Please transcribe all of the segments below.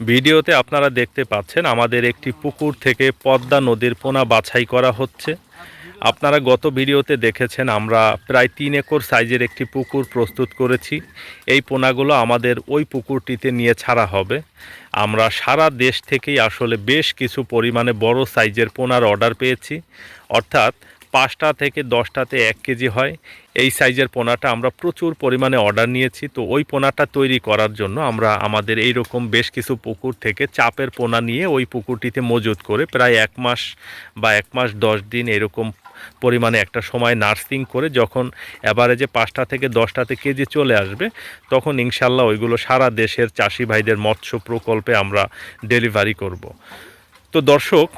ভিডিওতে আপনারা দেখতে পাচ্ছেন আমাদের একটি পুকুর থেকে পদ্মা নদীর পোনা বাছাই করা হচ্ছে। আপনারা গত ভিডিওতে দেখেছেন আমরা প্রায় তিন একর সাইজের একটি পুকুর প্রস্তুত করেছি। এই পোনাগুলো আমাদের ওই পুকুরটিতে নিয়ে ছাড়া হবে। আমরা সারা দেশ থেকেই আসলে বেশ কিছু পরিমাণে বড় সাইজের পোনার অর্ডার পেয়েছি। অর্থাৎ পাঁচটা থেকে দশটাতে এক কেজি হয়। এই সাইজের পোনাটা আমরা প্রচুর পরিমাণে অর্ডার নিয়েছি। তো ওই পোনাটা তৈরি করার জন্য আমরা আমাদের এই রকম বেশ কিছু পুকুর থেকে চাপের পোনা নিয়ে ওই পুকুরটিতে মজুত করে প্রায় এক মাস বা এক মাস দশ দিন এরকম পরিমাণে একটা সময় নার্সিং করে যখন অ্যাভারেজে পাঁচটা থেকে দশটাতে কেজি চলে আসবে, তখন ইনশাল্লাহ ওইগুলো সারা দেশের চাষি ভাইদের মৎস্য প্রকল্পে আমরা ডেলিভারি করব। তো দর্শক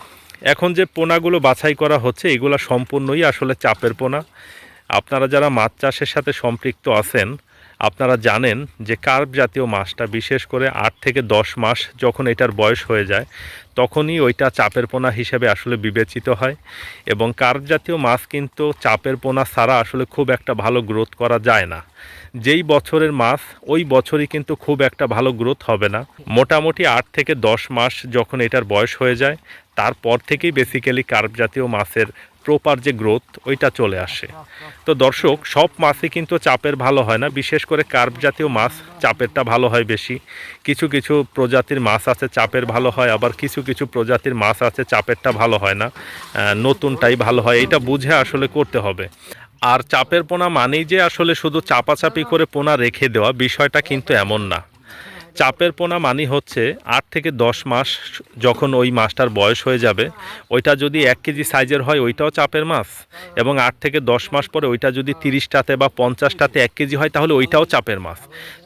এখন যে পোনাগুলো বাছাই করা হচ্ছে, এগুলো সম্পূর্ণই আসলে চাপের পোনা। আপনারা যারা মাছ চাষের সাথে সম্পৃক্ত আছেন, আপনারা জানেন যে কার্প জাতীয় মাছটা বিশেষ করে আট থেকে দশ মাস যখন এটার বয়স হয়ে যায়, তখনই ওইটা চাপের পোনা হিসেবে আসলে বিবেচিত হয় এবং কার্প জাতীয় মাছ কিন্তু চাপের পোনা ছাড়া আসলে খুব একটা ভালো গ্রোথ করা যায় না। যেই বছরের মাছ, ওই বছরই কিন্তু খুব একটা ভালো গ্রোথ হবে না। মোটামুটি আট থেকে দশ মাস যখন এটার বয়স হয়ে যায় তারপর থেকেই বেসিক্যালি কার্প জাতীয় মাছের প্রপার যে গ্রোথ ওইটা চলে আসে। তো দর্শক, সব মাছই কিন্তু চাপের ভালো হয় না, বিশেষ করে কার্প জাতীয় মাছ চাপেরটা ভালো হয় বেশি। কিছু কিছু প্রজাতির মাছ আছে চাপের ভালো হয়, আবার কিছু কিছু প্রজাতির মাছ আছে চাপেরটা ভালো হয় না নতুনটাই ভালো হয় এটা বুঝে আসলে করতে হবে। আর চাপের পোনা মানেই যে আসলে শুধু চাপাচাপি করে পোনা রেখে দেওয়া, বিষয়টা কিন্তু এমন না। চাপের পোনা মানি হচ্ছে আট থেকে দশ মাস যখন ওই মাছটার বয়স হয়ে যাবে, ওইটা যদি এক কেজি সাইজের হয় ওইটাও চাপের মাছ। এবং আট থেকে দশ মাস পরে ওইটা যদি তিরিশটাতে বা পঞ্চাশটাতে এক কেজি হয় তাহলে ওইটাও চাপের মাছ।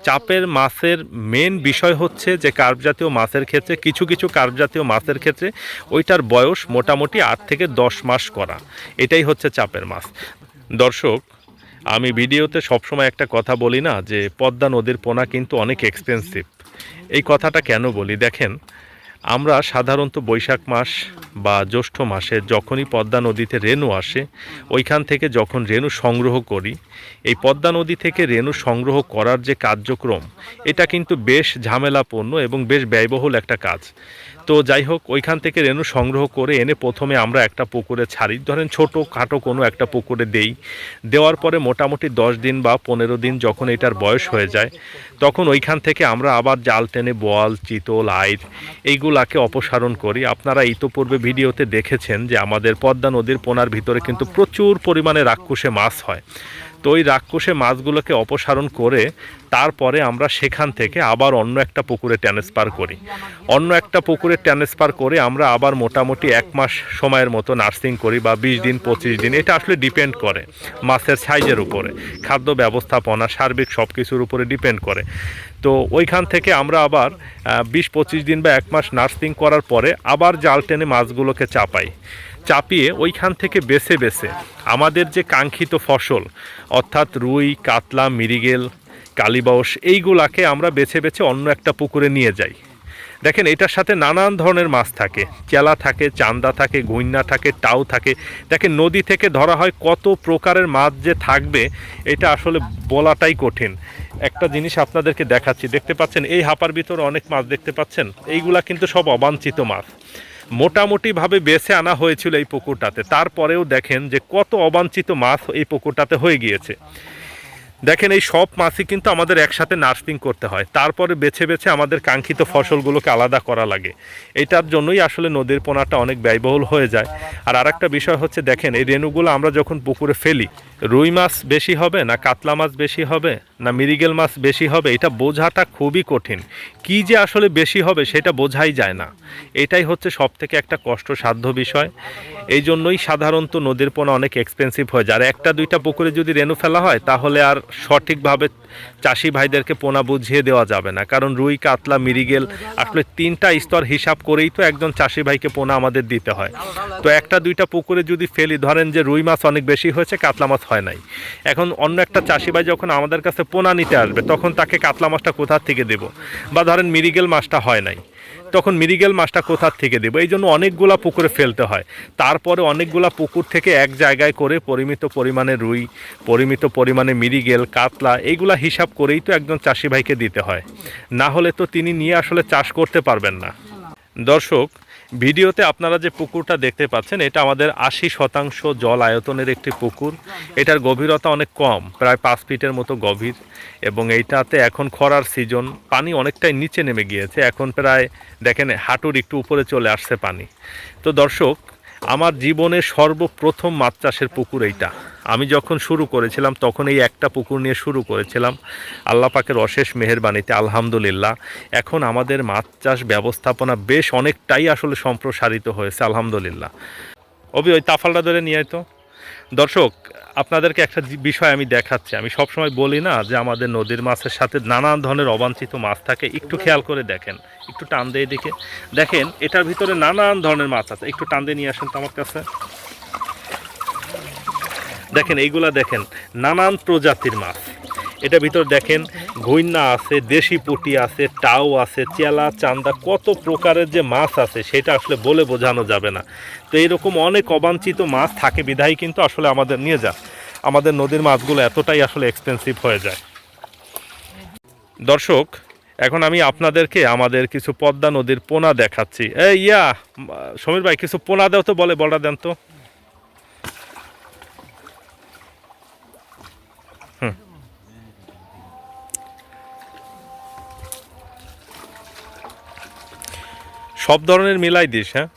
চাপের মাছের মেন বিষয় হচ্ছে যে কার্প জাতীয় মাছের ক্ষেত্রে, কিছু কিছু কার্প জাতীয় মাছের ক্ষেত্রে ওইটার বয়স মোটামুটি আট থেকে দশ মাস করা। এটাই হচ্ছে চাপের মাছ। দর্শক আমি ভিডিওতে সবসময় একটা কথা বলি না, যে পদ্মা নদীর পোনা কিন্তু অনেক এক্সপেন্সিভ এই কথাটা কেন বলি? দেখেন, আমরা সাধারণত বৈশাখ মাস বা জ্যৈষ্ঠ মাসে যখনই পদ্মা নদীতে রেণু আসে, ওইখান থেকে যখন রেণু সংগ্রহ করি, এই পদ্মা নদী থেকে রেণু সংগ্রহ করার যে কার্যক্রম, এটা কিন্তু বেশ ঝামেলাপূর্ণ এবং বেশ ব্যয়বহুল একটা কাজ। তো যাই হোক, ওইখান থেকে রেণু সংগ্রহ করে এনে প্রথমে আমরা একটা পুকুরে ছাড়ি। ধরেন ছোটো খাটো কোনো একটা পুকুরে দেই। দেওয়ার পরে মোটামুটি দশ দিন বা পনেরো দিন যখন এটার বয়স হয়ে যায়, তখন ওইখান থেকে আমরা আবার জাল টেনে বোয়াল, চিতল আইর এইগুলাকে অপসারণ করি। আপনারা ইতোপূর্বে ভিডিওতে দেখেছেন যে আমাদের পদ্মা নদীর পোনার ভিতরে কিন্তু প্রচুর পরিমাণে রাক্ষসে মাছ হয়। তো ওই রাক্ষসে মাছগুলোকে অপসারণ করে তারপরে আমরা সেখান থেকে আবার অন্য একটা পুকুরে ট্রান্সফার করি। অন্য একটা পুকুরে ট্রান্সফার করে আমরা আবার মোটামুটি এক মাস সময়ের মতো নার্সিং করি বা বিশ দিন, পঁচিশ দিন, এটা আসলে ডিপেন্ড করে মাছের সাইজের উপরে। খাদ্য ব্যবস্থাপনা, সার্বিক সব কিছুর উপরে ডিপেন্ড করে। তো ওইখান থেকে আমরা আবার বিশ পঁচিশ দিন বা এক মাস নার্সিং করার পরে আবার জাল টেনে মাছগুলোকে চাপাই। চাপিয়ে ওইখান থেকে বেছে বেছে আমাদের যে কাঙ্ক্ষিত ফসল, অর্থাৎ রুই, কাতলা মিরিগেল কালিবাউস এইগুলাকে আমরা বেছে বেছে অন্য একটা পুকুরে নিয়ে যাই। দেখেন, এটার সাথে নানান ধরনের মাছ থাকে। চেলা থাকে, চান্দা থাকে, গুইন্না থাকে টাউ থাকে। দেখেন, নদী থেকে ধরা হয় কত প্রকারের মাছ যে থাকবে, এটা আসলে বলাটাই কঠিন। একটা জিনিস আপনাদেরকে দেখাচ্ছি। দেখতে পাচ্ছেন, এই হাপার ভিতরে অনেক মাছ দেখতে পাচ্ছেন? এইগুলা কিন্তু সব অবাঞ্ছিত মাছ। মোটামুটিভাবে বেছে আনা হয়েছিল এই পুকুরটাতে। তারপরেও দেখেন যে কত অবাঞ্ছিত মাছ এই পুকুরটাতে হয়ে গিয়েছে। দেখেন এই সব মাছই কিন্তু আমাদের একসাথে নার্সিং করতে হয়। তারপরে বেছে বেছে আমাদের কাঙ্ক্ষিত ফসলগুলোকে আলাদা করা লাগে। এটার জন্যই আসলে নদীর পোনাটা অনেক ব্যয়বহুল হয়ে যায়। আর আরেকটা বিষয় হচ্ছে, দেখেন এই রেণুগুলো আমরা যখন পুকুরে ফেলি, রুই মাছ বেশি হবে না কাতলা মাছ বেশি হবে না মিরিগেল মাছ বেশি হবে? এটা বোঝাটা খুবই কঠিন। কি যে আসলে বেশি হবে সেটা বোঝাই যায় না। এটাই হচ্ছে সব থেকে একটা কষ্টসাধ্য বিষয়। এই জন্যই সাধারণত নদীর পোনা অনেক এক্সপেন্সিভ হয়ে যায়। আর একটা দুইটা পুকুরে যদি রেণু ফেলা হয়, তাহলে আর সঠিকভাবে চাষি ভাইদেরকে পোনা বুঝিয়ে দেওয়া যাবে না। কারণ রুই, কাতলা মিরিগেল আসলে তিনটা স্তর হিসাব করেই তো একজন চাষি ভাইকে পোনা আমাদের দিতে হয়। তো একটা, দুইটা পুকুরে যদি ফেলি, ধরেন যে রুই মাছ অনেক বেশি হয়েছে, কাতলা মাছ হয় নাই। এখন অন্য একটা চাষি ভাই যখন আমাদের কাছে পোনা নিতে আসবে, তখন তাকে কাতলা মাছটা কোথার থেকে দেব? বা ধরেন মিরিগেল মাছটা হয় নাই। তখন মিরিগেল মাছটা কোথার থেকে দেবো? এই জন্য অনেকগুলা পুকুরে ফেলতে হয়। তারপরে অনেকগুলা পুকুর থেকে এক জায়গায় করে পরিমিত পরিমাণে রুই, পরিমিত পরিমাণে মিরিগেল, কাতলা, এইগুলা হিসাব করেই তো একজন চাষি ভাইকে দিতে হয়। না হলে তো তিনি নিয়ে আসলে চাষ করতে পারবেন না। দর্শক ভিডিওতে আপনারা যে পুকুরটা দেখতে পাচ্ছেন, এটা আমাদের আশি শতাংশ জল আয়তনের একটি পুকুর। এটার গভীরতা অনেক কম, প্রায় পাঁচ ফিটের মতো গভীর এবং এইটাতে এখন খরার সিজন পানি অনেকটাই নিচে নেমে গিয়েছে। এখন প্রায় দেখেন, হাঁটুর একটু উপরে চলে আসছে পানি। তো দর্শক আমার জীবনের সর্বপ্রথম মাছ চাষের পুকুর এইটা। আমি যখন শুরু করেছিলাম, তখন এই একটা পুকুর নিয়ে শুরু করেছিলাম। আল্লাহ পাকের অশেষ মেহেরবানিতে আলহামদুলিল্লাহ। এখন আমাদের মাছ চাষ ব্যবস্থাপনা বেশ অনেকটাই আসলে সম্প্রসারিত হয়েছে, আলহামদুলিল্লাহ। অবি ওই তাফালটা ধরে নিয়ে তো। দর্শক, আপনাদেরকে একটা বিষয় আমি দেখাচ্ছি। আমি সবসময় বলি না যে আমাদের নদীর মাছের সাথে নানান ধরনের অবাঞ্ছিত মাছ থাকে, একটু খেয়াল করে দেখেন। একটু টান দিয়ে দিকে দেখেন, এটার ভিতরে নানান ধরনের মাছ আছে। একটু টান দিয়ে নিয়ে আসেন তো আমার কাছে। দেখেন, এইগুলা দেখেন, নানান প্রজাতির মাছ। এটা ভিতর দেখেন ঘুইন্না আছে, দেশি পুঁটি আছে, টাও আছে, চেলা, চান্দা, কত প্রকারের যে মাছ আছে, সেটা আসলে বলে বোঝানো যাবে না। তো এরকম অনেক অবাঞ্ছিত মাছ থাকে বিধায় কিন্তু আসলে আমাদের নিয়ে যা আমাদের নদীর মাছগুলো এতটাই আসলে এক্সপেন্সিভ হয়ে যায়। দর্শক এখন আমি আপনাদেরকে আমাদের কিছু পদ্মা নদীর পোনা দেখাচ্ছি। এই, ইয়া, সমীর ভাই, কিছু পোনা দেও তো, বলে, বলটা দেন তো। সব ধরনের মিলাই দিস হ্যাঁ?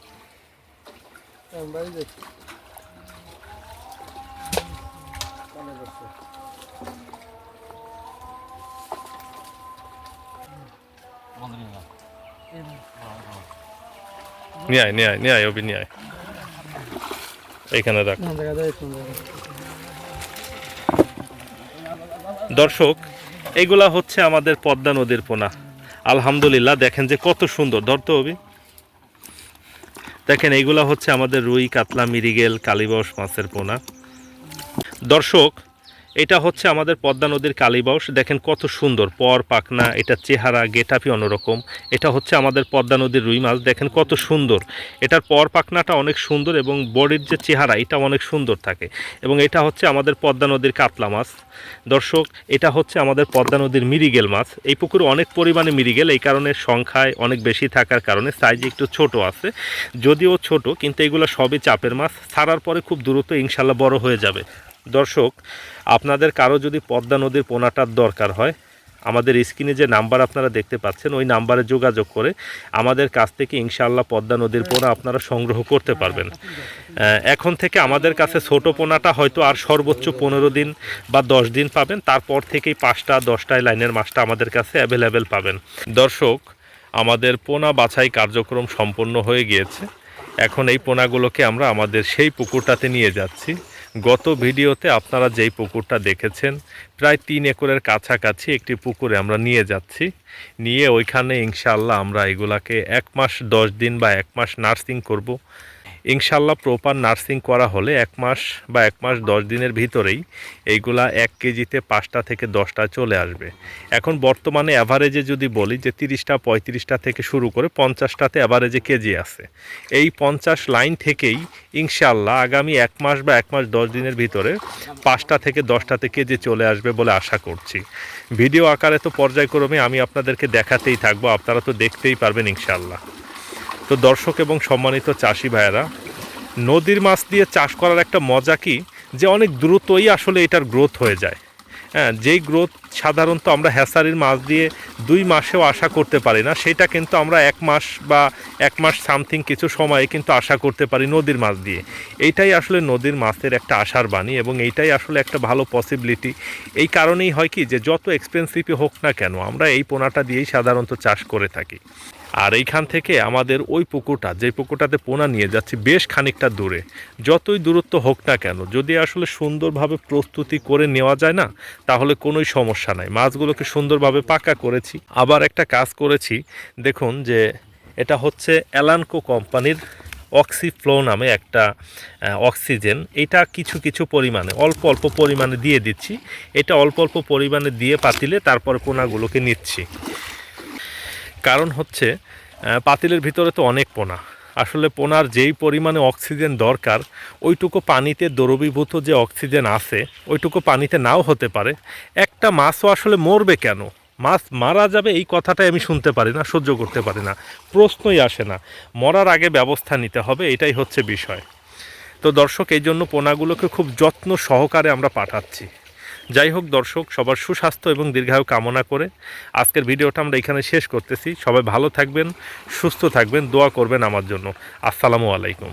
নিয়ে আয় নিয়ে আয় নিয়ে আয় অভি নিয়ে আয় এইখানে রাখ দর্শক এইগুলা হচ্ছে আমাদের পদ্মা নদীর পোনা। আলহামদুলিল্লাহ দেখেন যে কত সুন্দর। ধর তো অভি। দেখেন এইগুলা হচ্ছে আমাদের রুই কাতলা মিরিগেল কালীবাউস মাছের পোনা। দর্শক এটা হচ্ছে আমাদের পদ্মা নদীর কালীবাউস দেখেন কত সুন্দর, পর পাকনা এটা চেহারা গেটাপি অন্যরকম। এটা হচ্ছে আমাদের পদ্মা নদীর রুই মাছ, দেখেন কত সুন্দর। এটার পর পাকনাটা অনেক সুন্দর এবং বডির যে চেহারা, এটা অনেক সুন্দর থাকে। এবং এটা হচ্ছে আমাদের পদ্মা নদীর কাতলা মাছ। দর্শক, এটা হচ্ছে আমাদের পদ্মা নদীর মিরিগেল মাছ। এই পুকুরে অনেক পরিমাণে মিরিগেল এই কারণে সংখ্যায় অনেক বেশি থাকার কারণে সাইজ একটু ছোট আছে। যদিও ছোট, কিন্তু এগুলো সবই চাপের মাছ। ছাড়ার পরে খুব দ্রুত ইনশাল্লাহ বড় হয়ে যাবে। দর্শক, আপনাদের কারও যদি পদ্মা নদীর পোনাটার দরকার হয়, আমাদের স্ক্রিনে যে নাম্বার আপনারা দেখতে পাচ্ছেন, ওই নাম্বারে যোগাযোগ করে আমাদের কাছ থেকে ইনশাআল্লাহ পদ্মা নদীর পোনা আপনারা সংগ্রহ করতে পারবেন। এখন থেকে আমাদের কাছে ছোট পোনাটা হয়তো আর সর্বোচ্চ পনেরো দিন বা দশ দিন পাবেন, তারপর থেকেই পাঁচটা দশটায় লাইনের মাছটা আমাদের কাছে অ্যাভেলেবেল পাবেন। দর্শক, আমাদের পোনা বাছাই কার্যক্রম সম্পন্ন হয়ে গিয়েছে। এখন এই পোনাগুলোকে আমরা আমাদের সেই পুকুরটাতে নিয়ে যাচ্ছি। গত ভিডিওতে আপনারা যেই পুকুরটা দেখেছেন, প্রায় তিন একরের কাছাকাছি একটি পুকুরে আমরা নিয়ে যাচ্ছি। নিয়ে ওইখানে ইনশাল্লাহ আমরা এগুলাকে এক মাস, দশ দিন বা এক মাস নার্সিং করব। ইনশাল্লাহ প্রপার নার্সিং করা হলে এক মাস বা এক মাস দশ দিনের ভিতরেই এইগুলা এক কেজিতে পাঁচটা থেকে দশটা চলে আসবে। এখন বর্তমানে অ্যাভারেজে যদি বলি যে তিরিশটা, পঁয়ত্রিশটা থেকে শুরু করে পঞ্চাশটাতে অ্যাভারেজে কেজি আছে। এই পঞ্চাশ লাইন থেকেই ইনশাল্লাহ আগামী এক মাস বা এক মাস দশ দিনের ভিতরে পাঁচটা থেকে দশটাতে কেজি চলে আসবে বলে আশা করছি। ভিডিও আকারে তো পর্যায়ক্রমে আমি আপনাদেরকে দেখাতেই থাকব, আপনারা তো দেখতেই পারবেন ইনশাল্লাহ তো দর্শক এবং সম্মানিত চাষি ভাইয়েরা, নদীর মাছ দিয়ে চাষ করার একটা মজা কি? যে অনেক দ্রুতই আসলে এটার গ্রোথ হয়ে যায়। হ্যাঁ যেই গ্রোথ সাধারণত আমরা হ্যাসারির মাছ দিয়ে দুই মাসেও আশা করতে পারি না, সেটা কিন্তু আমরা এক মাস বা এক মাস সামথিং কিছু সময়ে কিন্তু আশা করতে পারি নদীর মাছ দিয়ে। এইটাই আসলে নদীর মাছের একটা আশার বাণী এবং এইটাই আসলে একটা ভালো পসিবিলিটি এই কারণেই হয় কি যে যত এক্সপেন্সিভই হোক না কেন, আমরা এই পোনাটা দিয়েই সাধারণত চাষ করে থাকি। আর এইখান থেকে আমাদের ওই পুকুরটা যে পুকুরটাতে পোনা নিয়ে যাচ্ছি বেশ খানিকটা দূরে। যতই দূরত্ব হোক না কেন, যদি আসলে সুন্দরভাবে প্রস্তুতি করে নেওয়া যায় না, তাহলে কোনোই সমস্যা নাই। মাছগুলোকে সুন্দরভাবে পাকা করেছি। আবার একটা কাজ করেছি, দেখুন যে এটা হচ্ছে অ্যালানকো কোম্পানির অক্সিফ্লো নামে একটা অক্সিজেন এটা কিছু কিছু পরিমাণে, অল্প অল্প পরিমাণে দিয়ে দিচ্ছি। এটা অল্প অল্প পরিমাণে দিয়ে পাতিলে তারপরে পোনাগুলোকে নিচ্ছি। কারণ হচ্ছে পাতিলের ভিতরে তো অনেক পোনা। আসলে পোনার যেই পরিমাণে অক্সিজেন দরকার, ওইটুকু পানিতে দ্রবীভূত যে অক্সিজেন আছে, ওইটুকু পানিতে নাও হতে পারে। একটা মাছও আসলে মরবে কেন? মাছ মারা যাবে এই কথাটাই আমি শুনতে পারি না, সহ্য করতে পারি না। প্রশ্নই আসে না। মরার আগে ব্যবস্থা নিতে হবে, এটাই হচ্ছে বিষয়। তো দর্শক, এই জন্য পোনাগুলোকে খুব যত্ন সহকারে আমরা পাঠাচ্ছি। যাই হোক দর্শক, সবার সুস্বাস্থ্য এবং দীর্ঘায়ু কামনা করে আজকের ভিডিওটা আমরা এখানে শেষ করতেছি। সবাই ভালো থাকবেন, সুস্থ থাকবেন, দোয়া করবেন আমার জন্য। আসসালামু আলাইকুম।